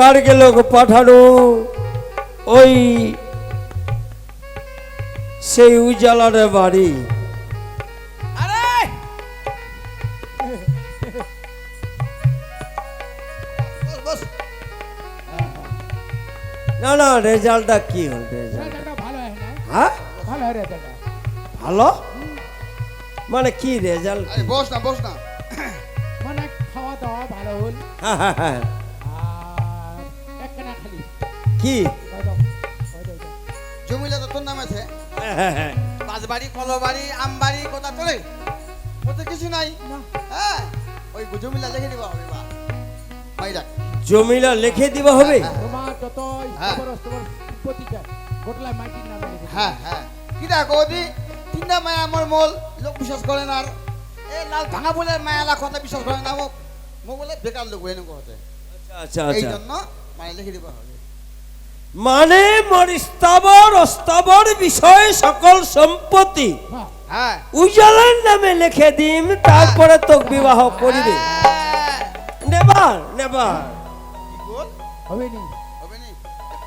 কারকে লোক পাঠানো। ওই সেই উজালার বাড়ি। না না রেজাল্টটা কি হল হ্যাঁ? ভালো মানে কি রেজাল্ট? বস না বস না। মানে খাওয়া দাওয়া ভালো হল। হ্যাঁ হ্যাঁ হ্যাঁ। কি। জমিলা তো তোর নাম আছে? হ্যাঁ, হ্যাঁ, হ্যাঁ। বাঁশবাড়ি কলবাড়ি আমবাড়ি কোথা তোরে? ওতে কিছু নাই? হ্যাঁ? ওই জমিলা লিখে দিবা হবে বা। জমিলা লিখে দিবা হবে? তোমার যত হ্যাঁ। গোটলা মাটির নামে লিখে দিও। হ্যাঁ হ্যাঁ। কিটা কদি তিনটা মায়া আমার মোল লোক বিশ্বাস করে না আর। এ লাল ভাঙা বলে মায়ালা কথা বিশ্বাস করে না মোক বলে বেকার লোক এনে কথা আচ্ছা এই আচ্ছা। জন্য মায়া লিখে দিবা হবে। মানে মোর স্থাবর অস্থাবর বিষয় সকল সম্পত্তি। হ্যাঁ হ্যাঁ। উজালার নামে লিখে দিম তারপরে তো বিবাহ করিবে। হ্যাঁ। নেবার নেবার। কি বল? হবে নি হবে নি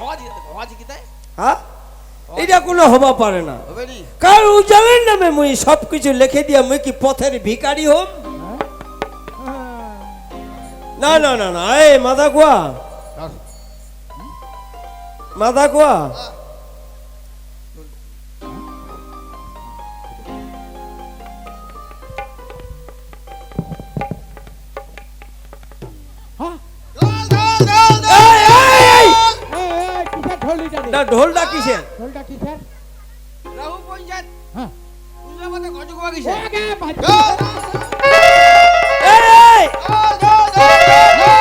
আওয়াজ আওয়াজ কি তাই? হ্যাঁ এটা কোনো হবা পারে না। হবে নি কার উজালের নামে মুই সব কিছু লিখে দিয়া মুই কি পথের ভিখারি হম। না না না না এই মাথা কুয়া মাথা কুয়া হ্যাঁ? কিসের ঢোলটা রে? না ঢোলটা কিসের ঢোলটা কিসের? রাহু পঞ্চায়েত হ্যাঁ। উজলা মতে গজু কোয়া আগে এই, এই! দল দল দল দল এ,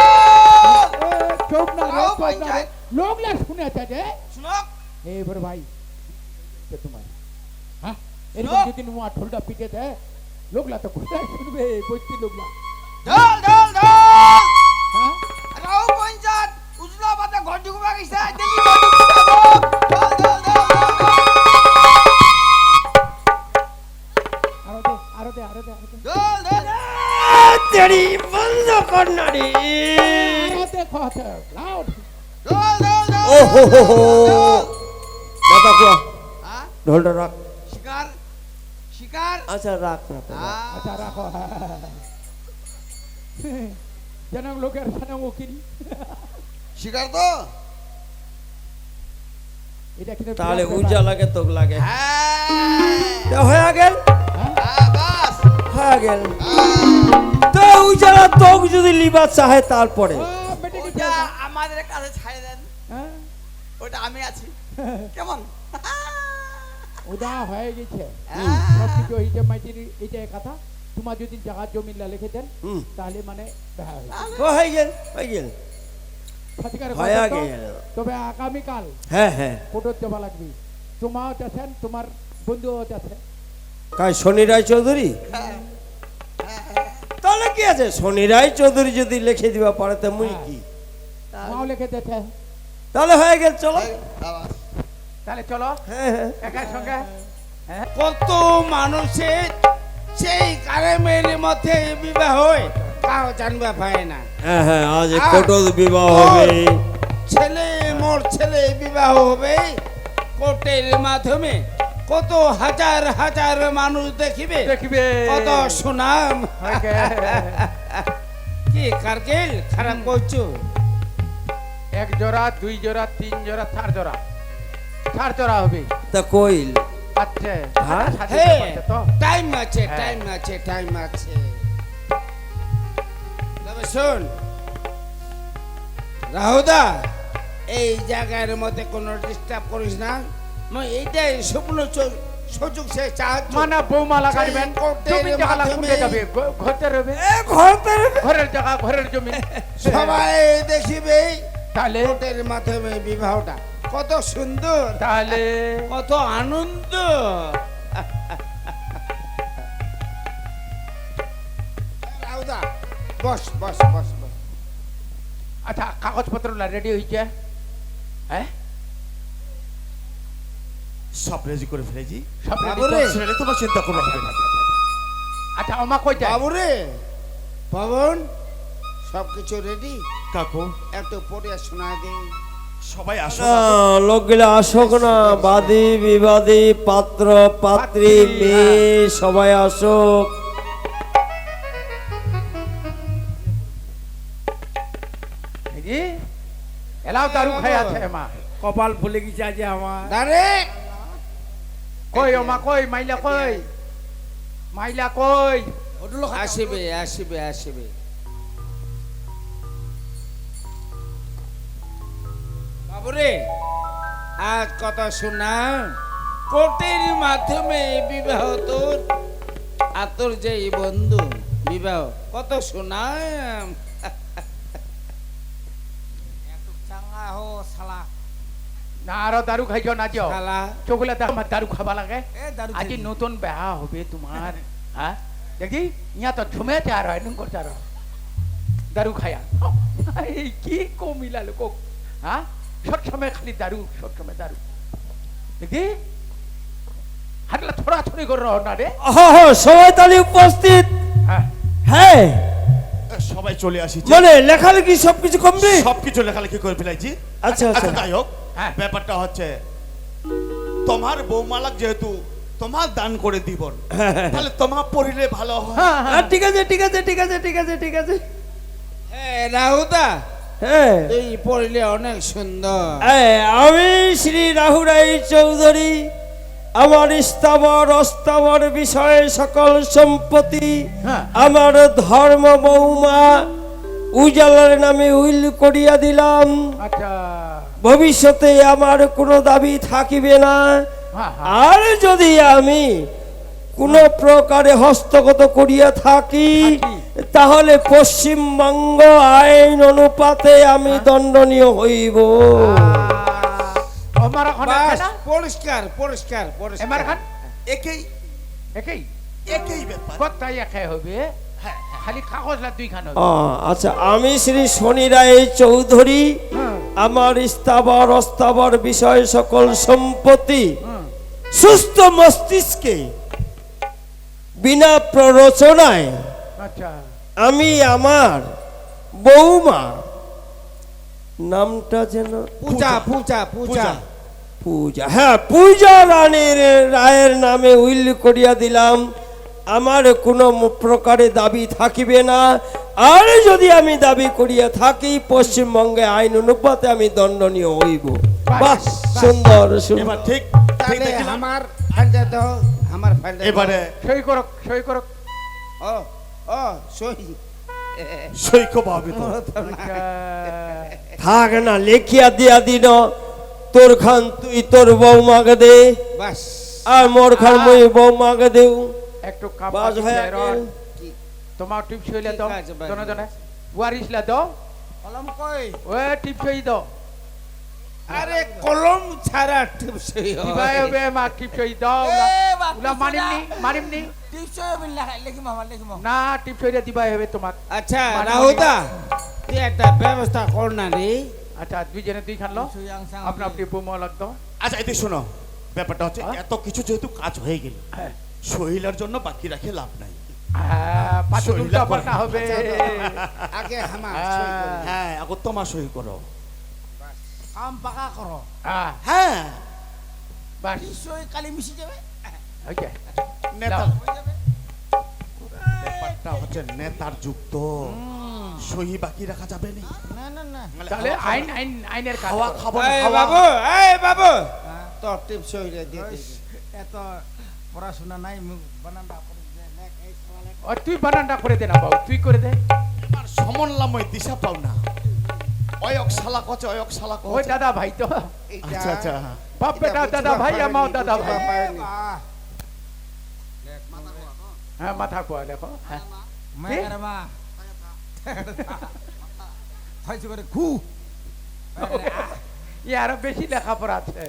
চুপ না পঞ্চায়েত। লোকলা শুনেছে রে। শুনক এই বড় ভাই কে তোমার হ্যাঁ এরকম লোক। যদি নোয়া ঢোলটা পিটে দেয় লোকলা তো কোথায় শুনবে বসছি লোকলা দল দল দল হ্যাঁ রাহু পঞ্চায়েত উজলা মতে গজু কোয়া গিছে দেখি গজু কোয়া দল দল দল দল আরও দে আরও দে আরও দে আরও দে দল দল ও হো হো হো। মাথা কুয়া। হ্যাঁ? ঢোলটা রাখ। শিকার? শিকার? আচ্ছা রাখ রাখ। আচ্ছা রাখো যেন লোকের সামনে উকিল। শিকার তো? এটা কিন্তু তাহলে উজা লাগে তোক লাগে। হ্যাঁ। হয়ে গেল? হ্যাঁ? হ্যাঁ বাস। হয়ে গেল। হ্যাঁ। তো উজালা তোক যদি লিবা চাহে তারপরে? আমাদের কাছে? ওটা আমি আছি। কেমন? উদা হয়ে গেছে। হ্যাঁ। এইটা কথা তোমার যদি জায়গা জমিলা লিখে দেন তাহলে মানে ও হয়ে গেল হয়ে গেল। হয়ে তবে আগামীকাল হ্যাঁ হ্যাঁ। ফটো দেওয়া লাগবে। তোমাও যাচ্ছেন তোমার বন্ধুও যাচ্ছে কাজ শনি রায় চৌধুরী? তাহলে কি আছে? শনি রায় চৌধুরী যদি লিখে দিবা পারে তো মুই কি? মাও লিখে দিয়েছে। তাহলে হয়ে গেল চলো। তাহলে চলো। হ্যাঁ হ্যাঁ। একার সঙ্গে? হ্যাঁ। কত মানুষের সেই কারেমের মধ্যে বিবাহ হয় তাও জানবা পায় না। হ্যাঁ হ্যাঁ আজ কোটল বিবাহ হবে। ছেলে মোর ছেলে বিবাহ হবে। কোর্টের মাধ্যমে কত হাজার হাজার মানুষ দেখিবে। দেখবে। কত সুনাম। কি কারগিল? খারাপ করছ? এক জোড়া দুই জোড়া তিন জোড়া চার জোড়া। চার জোড়া হবে। তা কইল আচ্ছা। হ্যাঁ? টাইম আছে হ্যাঁ। টাইম আছে টাইম আছে। তবে শোন রাহুদা এই জায়গার মধ্যে কোনো ডিস্টার্ব করিস না। মই এইটাই স্বপ্ন সুযোগ সে সাহায্য মানে বৌমালা কাটবেন সেই জমি জায়গা মাধ্যমে যাবে। ঘরতে রবে। এ ঘর ঘরের জায়গা ঘরের জমি। সবাই দেখিবে। তাহলে? মাধ্যমে বিবাহটা। কত সুন্দর। তাহলে? কত আনন্দ। বস বস বস বস। আচ্ছা কাগজপত্র রেডি হয়েছে হ্যাঁ? সব রেজি করে ফেলেছি। সব তোমার চিন্তা করো হবে না। আচ্ছা আমা কই যায়? বাবুরে পবন সব কিছু রেডি কাকু। একটু পড়ে শোনা দে সবাই আসো লোকগুলো আসুক না বাদী বিবাদী পাত্র পাত্রী মেয়ে সবাই আসুক। এলাও দারু খাই আছে মা। কপাল ফুলে গেছে আজ আমার। দাঁড়ে কই ও মা কই মাইলা কই? মাইলা কই? আসিবে আসিবে আসিবে। বাবুরে আজ কথা শোনা কোর্টের মাধ্যমে বিবাহ তোর আর তোর যে বন্ধু বিবাহ কত শোনাম চাঙ্গা না আরও দারু খাইছ না যাও চকুলে তো আমার দারু খাবা লাগে। এ দারু আজি নতুন বেহা হবে তোমার হ্যাঁ? দেখি ইয়া তো ঝুমে চার হয় নুন চার দারু খায়া। কি কমিলা লোক হ্যাঁ? সব সময় খালি দারু সব সময় দারু। দেখি? হাটলা থোড়া থোড়ি করে রহ না রে। হ্যাঁ হ্যাঁ সবাই তাহলে উপস্থিত। হ্যাঁ। হ্যাঁ। সবাই চলে আসি মানে লেখালেখি সবকিছু কমপ্লিট সবকিছু লেখালেখি করে ফেলাইছি আচ্ছা, আচ্ছা। যাই হোক হ্যাঁ। ব্যাপারটা হচ্ছে তোমার বৌমালাক যেহেতু তোমার দান করে দিব তাহলে তোমার পরিলে ভালো হয়। হ্যাঁ হ্যাঁ হ্যাঁ ঠিক আছে ঠিক আছে ঠিক আছে ঠিক আছে ঠিক আছে। হ্যাঁ রাহুদা হ্যাঁ। তুই পড়লে অনেক সুন্দর। এই, আমি শ্রী রাহুরাই চৌধুরী আমার স্থাবর অস্থাবর বিষয়ে সকল সম্পত্তি হ্যাঁ। আমার ধর্ম বৌমা উজালার নামে উইল করিয়া দিলাম। আচ্ছা। ভবিষ্যতে আমার কোনো দাবি থাকিবে না। হ্যাঁ হ্যাঁ। আর যদি আমি কোনো প্রকারে হস্তগত করিয়া থাকি। তাহলে পশ্চিমবঙ্গ আইন অনুপাতে আমি দণ্ডনীয় হইব। আমার খান বাস পরিষ্কার পরিষ্কার খান? একেই। একই? ব্যাপার। কত্তাই একে হবে। খালি কাগজ লা দুই খান হবে। আ, আচ্ছা আমি শ্রী শনি রায় চৌধুরী হ্যাঁ আমার স্থাবর অস্থাবর বিষয় সকল সম্পত্তি হ্যাঁ সুস্থ মস্তিষ্কে বিনা প্ররোচনায় আমি আমার বৌমা নামটা যেন পূজা পূজা। পূজা পূজা। হ্যাঁ পূজা রানীর রায়ের নামে উইল করিয়া দিলাম। আমার কোনো প্রকারে দাবি থাকিবে না। আর যদি আমি দাবি করিয়া থাকি পশ্চিমবঙ্গে আইন অনুপাতে আমি দণ্ডনীয় হইব। বাহ সুন্দর সুন্দর। ঠিক। আমার আমার এবারে সই করক সই করক ও ও সই। সৈক্য ভাবিত আচ্ছা থাক না লেখিয়া দিয়া দিন তোর খান তুই তোর বৌমাকে দে। বাস। আর মোর খান মুই বৌমাকে দেউ। একটু কাবাজ হয়ে তোমার টিপ সইলে ঠিক দাও আছে, জনে। জনে। ওয়ারিসলা দাও। কলম কই? ওয়ে টিপ সই দাও। আরে কলম ছাড়া টিপ সই দিবাই হয় হবে মা টিপ সই দাও উলা টিপ মানিমনি সই মানিমনি টিপস লিখিম আমার লিখিম না টিপ সইলে দিবাই হবে তোমাক। আচ্ছা রাহুদা তুই একটা ব্যবস্থা কর না রে। আচ্ছা দুই জনে দুই খান লো। সুয়াং আপনা আপনি বোমা লাগতো আচ্ছা এদিকে শোনো ব্যাপারটা হচ্ছে হ্যাঁ? এত কিছু যেহেতু কাজ হয়ে গেল হ্যাঁ। শহীলার জন্য বাকি রাখে লাভ নাই। হ্যাঁ, পাঁচ উল্টা পাল্টা হবে। আগে হামা হ্যাঁ। হ্যাঁ এখন তোমার সই করো। কাম পাকা করো হ্যাঁ হ্যাঁ নিশ্চয় কালি মিশি যাবে ওকে নেতা দাও। হয়ে যাবে ব্যাপারটা হচ্ছে নেতার যুক্ত সহি বাকি রাখা যাবে না না না না তাহলে আইন আইন আইনের কাজ খাওয়া করো। খাব এই খাওয়া বাবু এই বাবু। তোর টিপ সই রে দিয়ে দে। এত পড়াশোনা নাই বানানটা করে দে তুই বানানটা করে দে না বাবু তুই করে দে আমার সমন্বয় দিশা পাও না অয়ক শালা কচে অয়ক শালা ওই দাদা ভাই তো। আচ্ছা আচ্ছা। বাপ বেটা দাদা ভাই আমার দাদা ভাই। হ্যাঁ মাথা কোয়া দেখো। হ্যাঁ। মায়া করে মা। হয়েছে করে ঘু। ই বেশি লেখাপড়া আছে।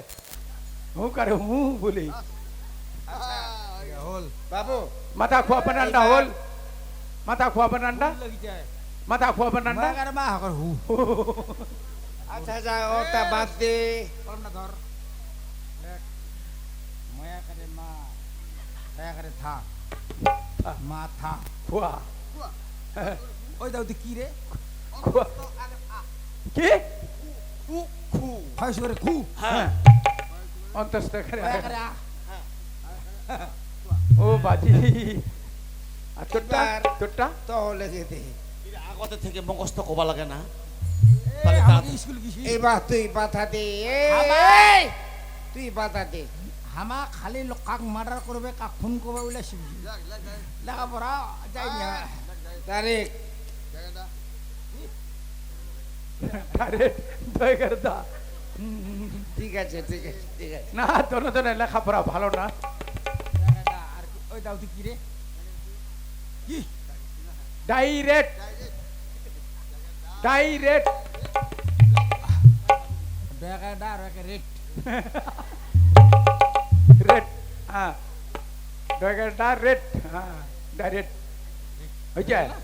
হু করে হু বলি। হল। বাবু। মাথা খোয়া বানানটা হল। মাথা খোয়া বানানটা লাগি যায় মাথা খোয়া বানানটা মায়া করে মা হকর হু। আচ্ছা যা ওটা বাদ দে। কলম না ধর। মায়া করে মা দয়া করে থা মা থা খোয়া। ওই দাও কি রে? খোয়া। কি? খু খু। ফয়স করে হ্যাঁ। অন্তস্থ করে দয়া করে আ। ও বাজি। আর তোরটা? তোরটা? তো লেগে দে এর আগতে থেকে মুখস্থ কবা লাগে না। এবার তুই বাধা দে তুই বাধা দে। হামা খালি কাক মার্ডার করবে কাক খুন করবে বলে শিখছি লেখাপড়া যাই না তারেক ঠিক আছে ঠিক আছে ঠিক আছে। না তোর তো লেখাপড়া ভালো না। ওই দাও তুই কি রে কি? ডাইরেক্ট ডাইরেক্ট একটা রেট রেড হ্যাঁ ডয়গাটা রেড হ্যাঁ ডাইরেক্ট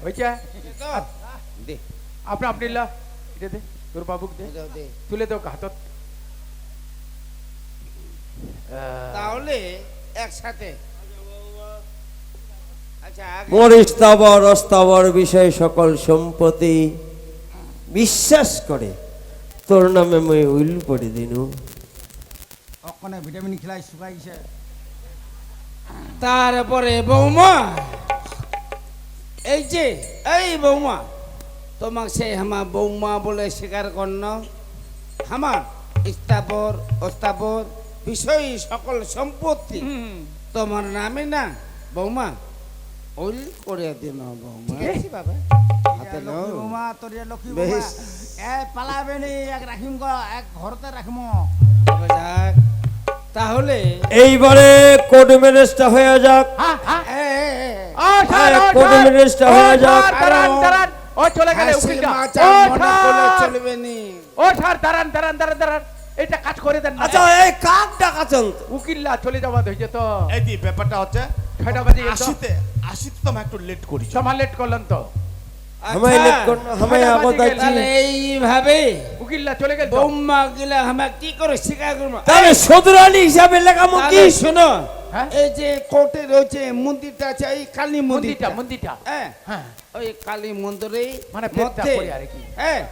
হয়েছে তো দে আপনি আপনি লা এটা দে তোর বাবুক দে তুলে দাও হাতত তাহলে একসাথে মোর স্থাবর অস্থাবর বিষয় সকল সম্পত্তি বিশ্বাস করে। তোর নামে মই উইল পড়ে দিনু। অকনে ভিটামিন খেলাই শুকাইছে? তারপরে বৌমা এই যে এই বৌমা তোমাক সে হামা বৌমা বলে স্বীকার করন। হামা স্থাবর অস্থাবর বিষয় সকল সম্পত্তি তোমার নামে না বৌমা। ওই করে দিন বৌমা। কি? বাবা। হাতে লক্ষ্মী নাও। বৌমা তোর লক্ষ্মী বৌমা। বেশ। এ পালাবে নি এক রাখিম গো এক ঘরতে রাখিম। তবে যাক, তাহলে এইবারে কোর্ট ম্যারেজটা হয়ে যাক। কোর্ট ম্যারেজটা হয়ে যাক। ও চলে গেলে উকিলটা ও চলবে নি। ও ছাড় দাঁড়ান দাঁড়ান দাঁড়ান দাঁড়ান। এটা কাজ করে দেন না। আচ্ছা এই কাক ডাকাছেন উকিল্লা চলে যাওয়া হয়েছে তো। এই দি ব্যাপারটা হচ্ছে ছয়টা বাজে গেছে। তো। আশিতে আশিতে তো আমি একটু লেট করি। সময় লেট করলেন তো। আচ্ছা, লেট করন ছয়টা আগত। আছি তাহলে এইভাবে উকিল্লা চলে গেল তো। বৌমা গিলা আমরা কি করে শিকার করব? তাহলে সদরানি হিসাবে লেখামো কি? তাহলে শোনো হ্যাঁ? এই যে কোর্টে রয়েছে মন্দিরটা আছে এই কালী মন্দিরটা। মন্দিরটা হ্যাঁ হ্যাঁ। ওই কালী মন্দিরে মানে পেটটা মধ্যে পড়ে আর কি। হ্যাঁ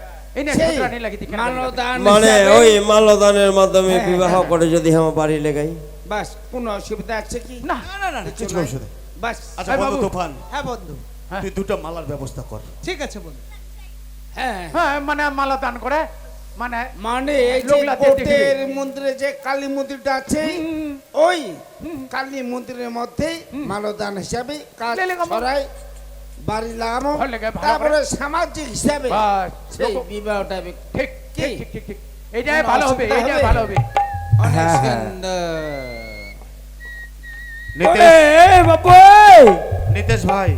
মানে ওই মালদানের মাধ্যমে হ্যাঁ, বিবাহ হ্যাঁ। করে যদি আমার বাড়ি লেগাই। বাস কোনো অসুবিধা আছে কি? না। না না না কিছু অসুবিধা বাস আচ্ছা বন্ধু তুফান। হ্যাঁ বন্ধু। হ্যাঁ। তুই দুটো মালার ব্যবস্থা কর। ঠিক আছে বন্ধু। হ্যাঁ হ্যাঁ। মানে মালা দান করে মানে মানে এই যে। মন্দিরে যে কালী মন্দিরটা আছে ওই কালী মন্দিরের মধ্যে মালদান হিসাবে কাজ ছড়াই বাড়ি লাগানো ভালো লাগে, ভালো তারপরে সামাজিক হিসাবে সেই বিবাহটা ঠিক ঠিক ঠিক ঠিক ঠিক। ভালো হবে হবে? ভালো হবে। হ্যাঁ, হ্যাঁ। নিতেশ। ভাই।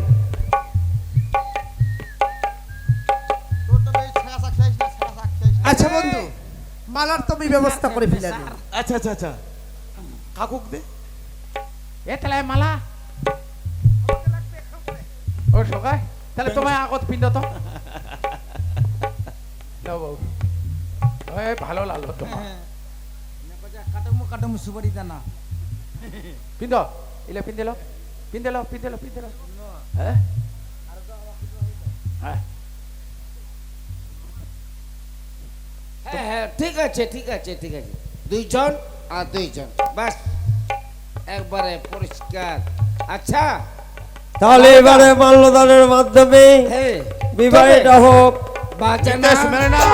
আচ্ছা বন্ধু মালার তুমি ব্যবস্থা করে ফেলেন আচ্ছা আচ্ছা আচ্ছা। কাকুক দে। এ তাহলে মালা। ও সকাই তাহলে তোমায় আগত পিন্দ তো। ভালো লাগল তোমার কাটমু কাটমু সুপারি দানা পিন্ধ। ইলে পিন্দিল পিন্দিল পিন্দিল পিন্দিল হ্যাঁ হ্যাঁ হ্যাঁ হ্যাঁ ঠিক আছে ঠিক আছে ঠিক আছে। দুইজন আর দুইজন। বাস একবারে পরিষ্কার। আচ্ছা। তাহলে এবারে মাল্যদানের মাধ্যমে বিবাহিত বিবাহটা হোক। নাও।